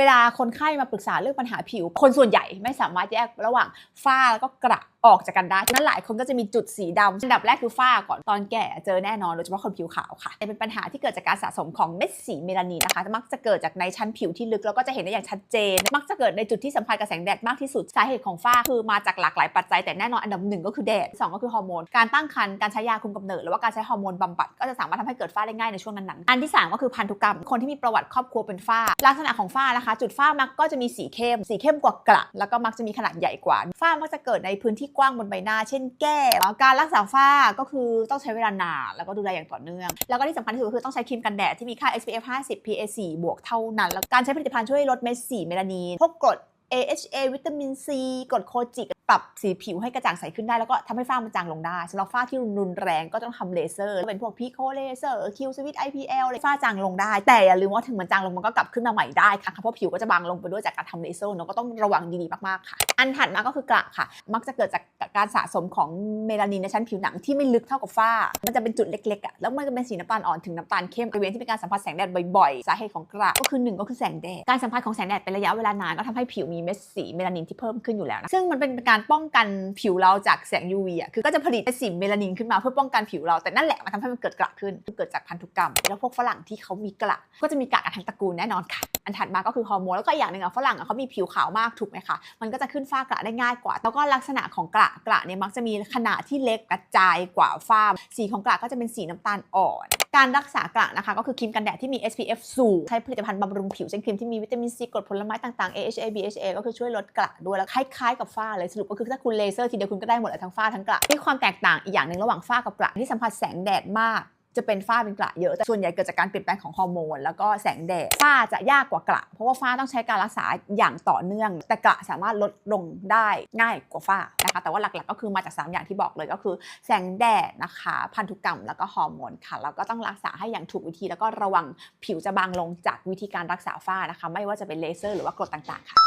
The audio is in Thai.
เวลาคนไข้มาปรึกษาเรื่องปัญหาผิว คนส่วนใหญ่ไม่สามารถแยกระหว่างฝ้าแล้วก็กระออกจากกันได้ฉะนั้นหลายคนก็จะมีจุดสีดำอันดับแรกคือฝ้าก่อนตอนแก่เจอแน่นอนโดยเฉพาะคนผิวขาวค่ะเป็นปัญหาที่เกิดจากการสะสมของเม็ดสีเมลานินนะคะมักจะเกิดจากในชั้นผิวที่ลึกแล้วก็จะเห็นได้อย่างชัดเจน มักจะเกิดในจุดที่สัมผัสกับแสงแดดมากที่สุดสาเหตุของฝ้าคือมาจากหลากหลายปัจจัยแต่แน่นอนอันดับหนึ่งก็คือแดดสองก็คือฮอร์โมนการตั้งครรภ์การใช้ยาคุมกำเนิดหรือว่าการใช้ฮอร์โมนบำบัดก็จะสามารถทำให้เกิดฝ้าได้ง่ายในช่วงนั้นๆอันที่สามก็คือพันธุกรรมคนที่มีประวัติครอบครัวเป็นฝ้า ลักษณะของฝ้านะคะ จุดฝ้ามักก็จะมีสีเข้ม สีเข้มกว่ากระแล้วก็มักจะมีขนาดใหญ่กว่าฝ้ามักจะเกิดในพื้นที่กว้างบนใบหน้า เช่นแก้มการรักษาฝ้าก็คือต้องใช้เวลานานแล้วก็ดูแลอย่างต่อเนื่อง แล้วก็ที่สำคัญที่สุดก็คือต้องใช้ครีมกันแดดที่มีค่า SPF 50 PA 4บวกเท่านั้น แล้วการใช้ผลิตภัณฑ์ช่วยลดเม็ดสีเมลานีนพวกกรด AHA วิตามิน C กรดโคจิกปรับสีผิวให้กระจ่างใสขึ้นได้ แล้วก็ทำให้ฝ้ามันจางลงได้สำหรับฝ้าที่รุนแรงก็ต้องทำเลเซอร์ เป็นพวกพิโคเลเซอร์คิวสวิต IPL เลยฝ้าจางลงได้ แต่อย่าลืมว่าถึงมันจางลงมันก็กลับขึ้นมาใหม่ได้ค่ะเพราะผิวก็จะบางลงไปด้วยจากการทำเลเซอร์เนาะก็ต้องระวังดีๆมากๆค่ะ อันถัดมาก็คือกระค่ะ มักจะเกิดจากการสะสมของเมลานินในชั้นผิวหนังที่ไม่ลึกเท่ากับฝ้า มันจะเป็นจุดเล็กๆอะแล้วมันจะเป็นสีน้ำตาลอ่อนถึงน้ำตาลเข้มบริเวณที่เป็นการสัมผัสแสงแดดบ่อยๆ สาเหตุของกระก็คือหนึ่งก็คือแสงแดดการสัมผัสของแสงแดดเป็นระยะเวลานานก็ทำให้ผิวมีเม็ดสีเมลานินที่เพิ่มขึ้นอยู่แล้วนะซึ่งมันเป็นการป้องกันผิวเราจากแสง UV อะคือก็จะผลิตเม็ดสีเมลานินขึ้นมาเพื่อป้องกันผิวเราแต่นั่นแหละมันทำให้มันเกิดกระขึ้นเกิดจากพันธุกรรม แล้วพวกฝรั่งที่เขามีกระก็จะมีกระกันทั้งตระกูลแน่นอนค่ะอันถัดมาก็คือฮอร์โมนแล้วก็อย่างหนึ่งอะฝรั่งอะเขามีผิวขาวมากถูกไหมคะมันก็จะขึ้นฝ้ากระได้ง่ายกว่า แล้วก็ลักษณะของกระกระเนี่ยมักจะมีขนาดที่เล็กกระจายกว่าฝ้าสีของกระก็จะเป็นสีน้ำตาลอ่อน การรักษากระนะคะก็คือครีมกันแดดที่มี SPF สูง ใช้ผลิตภัณฑ์บำรุงผิวเช่นครีมที่มีวิตามินซีกรดผลไม้ต่างๆ AHA BHA ก็คือช่วยลดกระด้วยแล้วคล้ายๆกับฝ้าเลยสรุปก็คือถ้าคุณเลเซอร์ทีเดียวคุณก็ได้หมดเลยทั้งฝ้าทั้งกระมีความแตกต่างอีกอย่างหนึ่งระหว่างฝ้ากับกระที่สัมผัสแสงแดดมาก จะเป็นฝ้าเป็นกระเยอะแต่ส่วนใหญ่เกิดจากการเปลี่ยนแปลงของฮอร์โมนแล้วก็แสงแดดฝ้าจะยากกว่ากระเพราะว่าฝ้าต้องใช้การรักษาอย่างต่อเนื่อง แต่กระสามารถลดลงได้ง่ายกว่าฝ้านะคะแต่ว่าหลักๆก็คือมาจาก 3 อย่างที่บอกเลยก็คือ แสงแดดนะคะ พันธุกรรมแล้วก็ฮอร์โมนค่ะแล้วก็ต้องรักษาให้อย่างถูกวิธี แล้วก็ระวังผิวจะบางลงจากวิธีการรักษาฝ้านะคะ ไม่ว่าจะเป็นเลเซอร์หรือว่ากรดต่างๆค่ะ